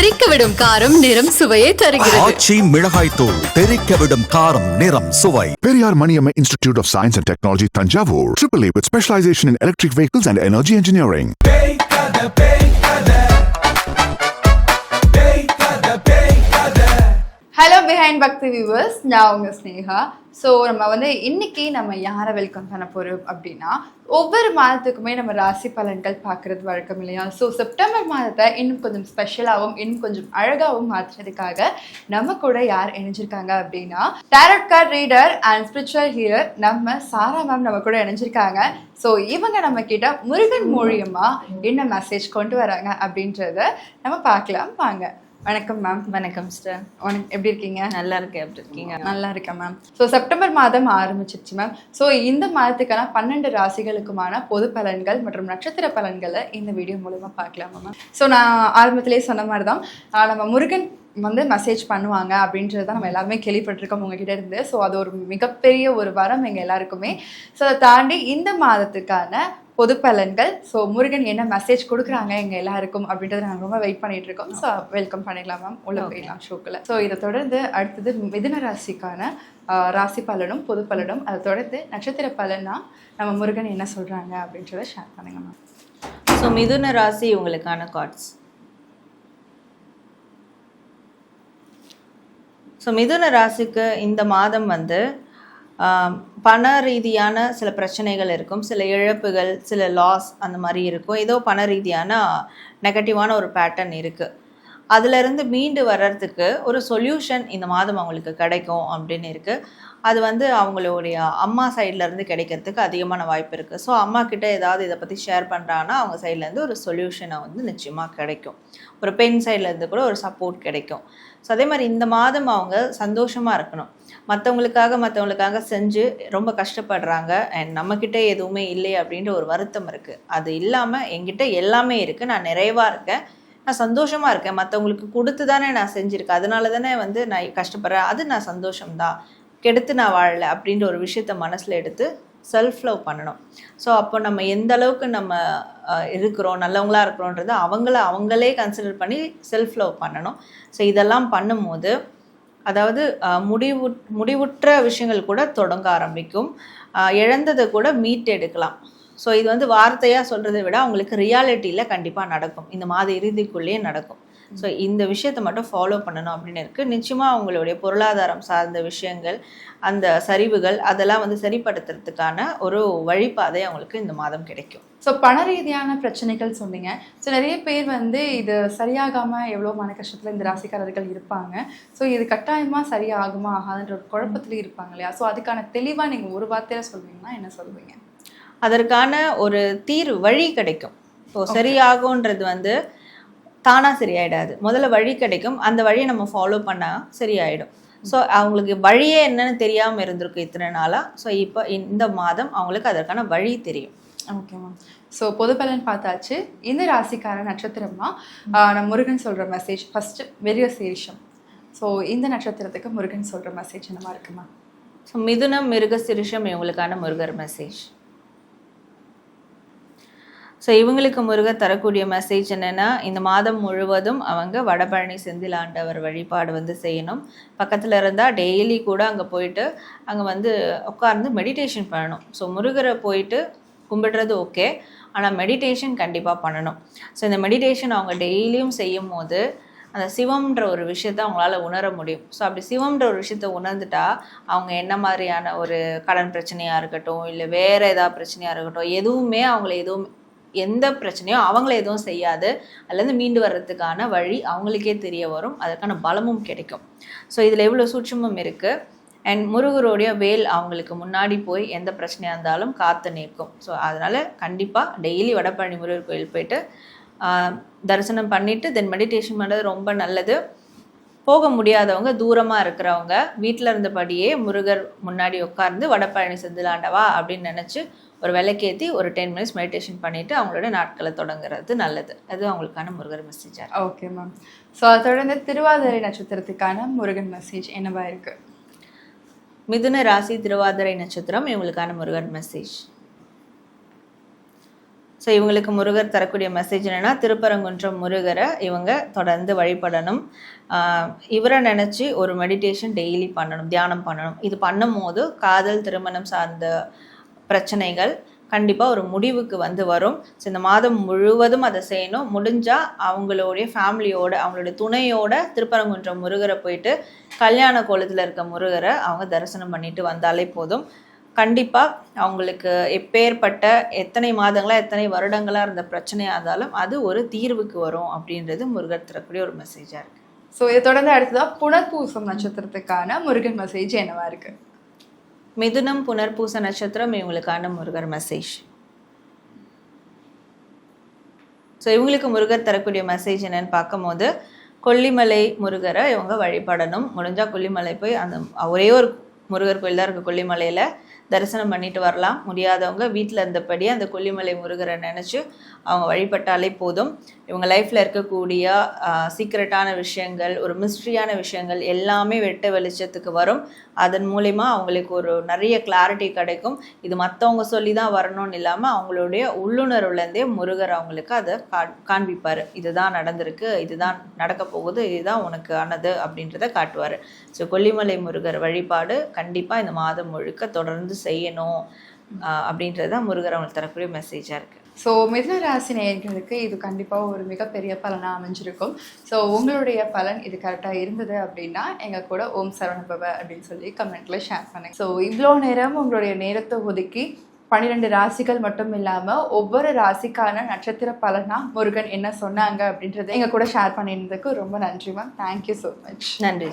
தெறிக்க விடும் காரம் நிறம் சுவையை தருகிறது ஆச்சி மிளகாய் தூள் தெறிக்க விடும் காரம் நிறம் சுவை Periyar Maniamma Institute of Science and Technology, Tanjavur. AAA with specialization in electric vehicles and energy engineering. Hello behind Bhakti viewers நான் உங்கள் ஸ்னேகா. ஸோ நம்ம வந்து இன்னைக்கு நம்ம யாரை வெல்கம் பண்ண போகிறோம் அப்படின்னா ஒவ்வொரு மாதத்துக்குமே நம்ம ராசி பலன்கள் பார்க்கறது வழக்கம் இல்லையா? ஸோ செப்டம்பர் மாதத்தை இன்னும் கொஞ்சம் ஸ்பெஷலாகவும் இன்னும் கொஞ்சம் அழகாகவும் மாற்றுறதுக்காக நம்ம கூட யார் இணைஞ்சிருக்காங்க அப்படின்னா tarot card reader and spiritual healer நம்ம சாரா மேம் நம்ம கூட இணைஞ்சிருக்காங்க. ஸோ இவங்க நம்ம கிட்ட முருகன் மூலியமாக என்ன மெசேஜ் கொண்டு வராங்க அப்படின்றத நம்ம பார்க்கலாம். வாங்க. வணக்கம் மேம் வணக்கம் சிஸ்டர் வணக்கம் எப்படி இருக்கீங்க? நல்லா இருக்கேன் எப்படி இருக்கீங்க? நல்லா இருக்கேன் மேம் ஸோ செப்டம்பர் மாதம் ஆரம்பிச்சிருச்சு மேம் ஸோ இந்த மாதத்துக்கான பன்னெண்டு ராசிகளுக்குமான பொது பலன்கள் மற்றும் நட்சத்திர பலன்களை இந்த வீடியோ மூலமா பார்க்கலாமா மேம் ஸோ நான் ஆரம்பத்திலேயே சொன்ன மாதிரி தான் நம்ம முருகன் வந்து மெசேஜ் பண்ணுவாங்க அப்படின்றது தான் நம்ம எல்லாருமே கேள்விப்பட்டிருக்கோம் உங்ககிட்ட இருந்து. ஸோ அது ஒரு மிகப்பெரிய ஒரு வரம் எங்கள் எல்லாருக்குமே. ஸோ அதை தாண்டி இந்த மாதத்துக்கான பொது பலன்கள் ஸோ முருகன் என்ன மெசேஜ் கொடுக்குறாங்க எங்க எல்லாருக்கும் அப்படின்றத நாங்கள் ரொம்ப வெயிட் பண்ணிட்டு இருக்கோம் ஸோ வெல்கம் பண்ணிடலாம் மேம் உள்ள போயிடலாம் ஷோக்குள்ள ஸோ இதை தொடர்ந்து அடுத்தது மிதுன ராசிக்கான ராசி பலனும் பொது பலனும். அதை தொடர்ந்து நட்சத்திர பலனா நம்ம முருகன் என்ன சொல்றாங்க அப்படின்றத ஷேர் பண்ணுங்க மேம் ஸோ மிதுன ராசி உங்களுக்கான கார்ட்ஸ் ஸோ மிதுன ராசிக்கு இந்த மாதம் வந்து பண ரீதியான சில பிரச்சனைகள் இருக்கும். சில இழப்புகள் சில லாஸ் அந்த மாதிரி இருக்கும். ஏதோ பண ரீதியான நெகட்டிவான ஒரு பேட்டர்ன் இருக்குது அதிலிருந்து மீண்டு வர்றதுக்கு ஒரு சொல்யூஷன் இந்த மாதம் அவங்களுக்கு கிடைக்கும் அப்படின்னு இருக்குது அது வந்து அவங்களுடைய அம்மா சைட்லேருந்து கிடைக்கிறதுக்கு அதிகமான வாய்ப்பு இருக்குது ஸோ அம்மா கிட்ட ஏதாவது இதை பற்றி ஷேர் பண்ணுறாங்கன்னா அவங்க சைட்லேருந்து ஒரு சொல்யூஷனை வந்து நிச்சயமாக கிடைக்கும். ஒரு பெண் சைட்லேருந்து கூட ஒரு சப்போர்ட் கிடைக்கும். ஸோ அதே மாதிரி இந்த மாதம் அவங்க சந்தோஷமாக இருக்கணும். மற்றவங்களுக்காக மற்றவங்களுக்காக செஞ்சு ரொம்ப கஷ்டப்படுறாங்க. அண்ட் நம்மக்கிட்ட எதுவுமே இல்லை அப்படின்ற ஒரு வருத்தம் இருக்குது அது இல்லாமல் எங்கிட்ட எல்லாமே இருக்குது நான் நிறைவாக இருக்கேன். நான் சந்தோஷமாக இருக்கேன். மற்றவங்களுக்கு கொடுத்து தானே நான் செஞ்சுருக்கேன். அதனால தானே வந்து நான் கஷ்டப்படுறேன். அது நான் சந்தோஷம்தான். கெடுத்து நான் வாழலை அப்படின்ற ஒரு விஷயத்த மனசில் எடுத்து செல்ஃப் லவ் பண்ணணும். ஸோ அப்போ நம்ம எந்த அளவுக்கு நம்ம இருக்கிறோம் நல்லவங்களா இருக்கிறோன்றதை அவங்கள அவங்களே கன்சிடர் பண்ணி செல்ஃப் லவ் பண்ணணும். ஸோ இதெல்லாம் பண்ணும்போது அதாவது முடிவு முடிவுற்ற விஷயங்கள் கூட தொடங்க ஆரம்பிக்கும். இழந்ததை கூட மீட் எடுக்கலாம் ஸோ இது வந்து வார்த்தையாக சொல்கிறத விட அவங்களுக்கு ரியாலிட்டியில் கண்டிப்பாக நடக்கும். இந்த மாத இறுதிக்குள்ளேயே நடக்கும். ஸோ இந்த விஷயத்தை மட்டும் ஃபாலோ பண்ணணும் அப்படின்னு இருக்குது நிச்சயமாக அவங்களுடைய பொருளாதாரம் சார்ந்த விஷயங்கள் அந்த சரிவுகள் அதெல்லாம் வந்து சரிப்படுத்துறதுக்கான ஒரு வழிபாதை அவங்களுக்கு இந்த மாதம் கிடைக்கும். ஸோ பண ரீதியான பிரச்சனைகள் சொன்னீங்க. ஸோ நிறைய பேர் வந்து இது சரியாகாமல் எவ்வளோ மன கஷ்டத்தில் இந்த ராசிக்காரர்கள் இருப்பாங்க. ஸோ இது கட்டாயமாக சரியாகுமா ஆகாதுன்ற ஒரு குழப்பத்துலேயும் இருப்பாங்க இல்லையா? ஸோ அதுக்கான தெளிவாக நீங்கள் ஒரு வார்த்தையில் சொல்வீங்கன்னா என்ன சொல்லுவீங்க அதற்கான ஒரு தீர்வு வழி கிடைக்கும். இப்போ சரியாகும்ன்றது வந்து தானாக சரியாயிடாது. முதல்ல வழி கிடைக்கும். அந்த வழியை நம்ம ஃபாலோ பண்ணால் சரியாயிடும். ஸோ அவங்களுக்கு வழியே என்னன்னு தெரியாமல் இருந்திருக்கு இத்தனை நாளாக ஸோ இப்போ இந்த மாதம் அவங்களுக்கு அதற்கான வழி தெரியும். ஓகே மேம் ஸோ பொது பலன் பார்த்தாச்சு. இந்த ராசிக்கார நட்சத்திரமா ஆஹ் நம்ம முருகன் சொல்ற மெசேஜ் ஃபர்ஸ்ட் வெறிய சீரிஷம். ஸோ இந்த நட்சத்திரத்துக்கு முருகன் சொல்ற மெசேஜ் என்னமா இருக்குமா ஸோ மிதுனம் மிருக சிறுஷம் இவங்களுக்கான முருகர் மெசேஜ் ஸோ இவங்களுக்கு முருகர் தரக்கூடிய மெசேஜ் என்னென்னா இந்த மாதம் முழுவதும் அவங்க வடபழனி செந்தில் ஆண்டவர் வழிபாடு வந்து செய்யணும். பக்கத்தில் இருந்தால் டெய்லி கூட அங்கே போயிட்டு அங்கே வந்து உட்கார்ந்து மெடிடேஷன் பண்ணணும். ஸோ முருகரை போயிட்டு கும்பிடுறது ஓகே ஆனால் மெடிடேஷன் கண்டிப்பாக பண்ணணும். ஸோ இந்த மெடிடேஷன் அவங்க டெய்லியும் செய்யும் போது அந்த சிவம்ன்ற ஒரு விஷயத்த அவங்களால உணர முடியும். ஸோ அப்படி சிவம்ன்ற ஒரு விஷயத்த உணர்ந்துட்டா அவங்க என்ன மாதிரியான ஒரு கடன் பிரச்சனையாக இருக்கட்டும் இல்லை வேறு ஏதாவது பிரச்சனையாக இருக்கட்டும் எதுவுமே அவங்கள எதுவும் எந்த பிரச்சனையும் அவங்கள எதுவும் செய்யாது. அதுலேருந்து மீண்டு வர்றதுக்கான வழி அவங்களுக்கே தெரிய வரும். அதற்கான பலமும் கிடைக்கும். ஸோ இதில் எவ்வளோ சூட்சமும் இருக்குது அண்ட் முருகருடைய வேல் அவங்களுக்கு முன்னாடி போய் எந்த பிரச்சனையாக இருந்தாலும் காத்து நிற்கும். ஸோ அதனால் கண்டிப்பாக டெய்லி வடபழனி முருகர் கோயில் போயிட்டு தரிசனம் பண்ணிவிட்டு தென் மெடிடேஷன் பண்ணுறது ரொம்ப நல்லது. போக முடியாதவங்க தூரமாக இருக்கிறவங்க வீட்டில் இருந்தபடியே முருகர் முன்னாடி உட்கார்ந்து வடபழனி செந்திலாண்டவா அப்படின்னு நினச்சி ஒரு விளக்கேற்றி ஒரு டென் மினிட்ஸ் மெடிடேஷன் பண்ணிவிட்டு அவங்களோட நாட்களை தொடங்குறது நல்லது. அது அவங்களுக்கான முருகர் மெசேஜாக ஓகே மேம் ஸோ அதை தொடர்ந்து திருவாதிரை நட்சத்திரத்துக்கான முருகன் மெசேஜ் என்னவா இருக்கு? மிதுன ராசி திருவாதிரை நட்சத்திரம் இவங்களுக்கான முருகர் மெசேஜ் ஸோ இவங்களுக்கு முருகர் தரக்கூடிய மெசேஜ் என்னென்னா திருப்பரங்குன்றம் முருகரை இவங்க தொடர்ந்து வழிபடணும். ஆஹ் இவரை நினச்சி ஒரு மெடிடேஷன் டெய்லி பண்ணணும் தியானம் பண்ணணும். இது பண்ணும்போது காதல் திருமணம் சார்ந்த பிரச்சனைகள் கண்டிப்பாக ஒரு முடிவுக்கு வந்து வரும். ஸோ இந்த மாதம் முழுவதும் அதை செய்யணும். முடிஞ்சால் அவங்களுடைய ஃபேமிலியோட அவங்களுடைய துணையோட திருப்பரங்குன்றம் முருகரை போயிட்டு கல்யாண கோலத்தில் இருக்க முருகரை அவங்க தரிசனம் பண்ணிட்டு வந்தாலே போதும். கண்டிப்பாக அவங்களுக்கு எப்பேற்பட்ட எத்தனை மாதங்களாக எத்தனை வருடங்களாக இருந்த பிரச்சனையாக இருந்தாலும் அது ஒரு தீர்வுக்கு வரும் அப்படின்றது முருகர் தரக்கூடிய ஒரு மெசேஜாக இருக்குது ஸோ இதை தொடர்ந்து அடுத்ததாக புனர்பூசம் நட்சத்திரத்துக்கான முருகன் மெசேஜ் என்னவா இருக்குது மிதுனம் புனர்பூச நட்சத்திரம் இவங்களுக்கான முருகர் மெசேஜ் ஸோ இவங்களுக்கு முருகர் தரக்கூடிய மெசேஜ் என்னன்னு பார்க்கும்போது கொல்லிமலை முருகரை இவங்க வழிபடணும். முடிஞ்சால் கொல்லிமலை போய் அந்த ஒரே ஒரு முருகர் கோயில் தான் இருக்குது கொல்லிமலையில். தரிசனம் பண்ணிட்டு வரலாம். முடியாதவங்க வீட்டில் இருந்தபடி அந்த கொல்லிமலை முருகரை நினச்சி அவங்க வழிபட்டாலே போதும். இவங்க லைஃப்பில் இருக்கக்கூடிய சீக்ரெட்டான விஷயங்கள் ஒரு மிஸ்ட்ரியான விஷயங்கள் எல்லாமே வெட்ட வெளிச்சத்துக்கு வரும். அதன் மூலிமா அவங்களுக்கு ஒரு நிறைய கிளாரிட்டி கிடைக்கும். இது மற்றவங்க சொல்லி தான் வரணும்னு இல்லாமல் அவங்களுடைய உள்ளுணர்வுலேருந்தே முருகர் அவங்களுக்கு அதை கா காண்பிப்பார். இதுதான் நடந்திருக்கு இதுதான் நடக்க போகுது இதுதான் உனக்கு ஆனது அப்படின்றத காட்டுவார். ஸோ கொல்லிமலை முருகர் வழிபாடு கண்டிப்பாக இந்த மாதம் முழுக்க தொடர்ந்து செய்யணும். அப்படின்றது தான் முருகர் அவங்களுக்கு தரக்கூடிய மெசேஜாக இருக்குது ஸோ மிதுன ராசி நேயர்களுக்கு இது கண்டிப்பாக ஒரு மிகப்பெரிய பலனாக அமைஞ்சிருக்கும். ஸோ உங்களுடைய பலன் இது கரெக்டாக இருந்தது அப்படின்னா எங்கள் கூட ஓம் சரவணபவ அப்படின்னு சொல்லி கமெண்ட்ல ஷேர் பண்ணுங்க. ஸோ இவ்வளோ நேரம் உங்களுடைய நேரத்தை ஒதுக்கி பன்னிரெண்டு ராசிகள் மட்டும் இல்லாமல் ஒவ்வொரு ராசிக்கான நட்சத்திர பலனா முருகன் என்ன சொன்னாங்க அப்படின்றத எங்கள் கூட ஷேர் பண்ணியிருந்ததுக்கு ரொம்ப நன்றி மேம் தேங்க்யூ ஸோ மச் நன்றி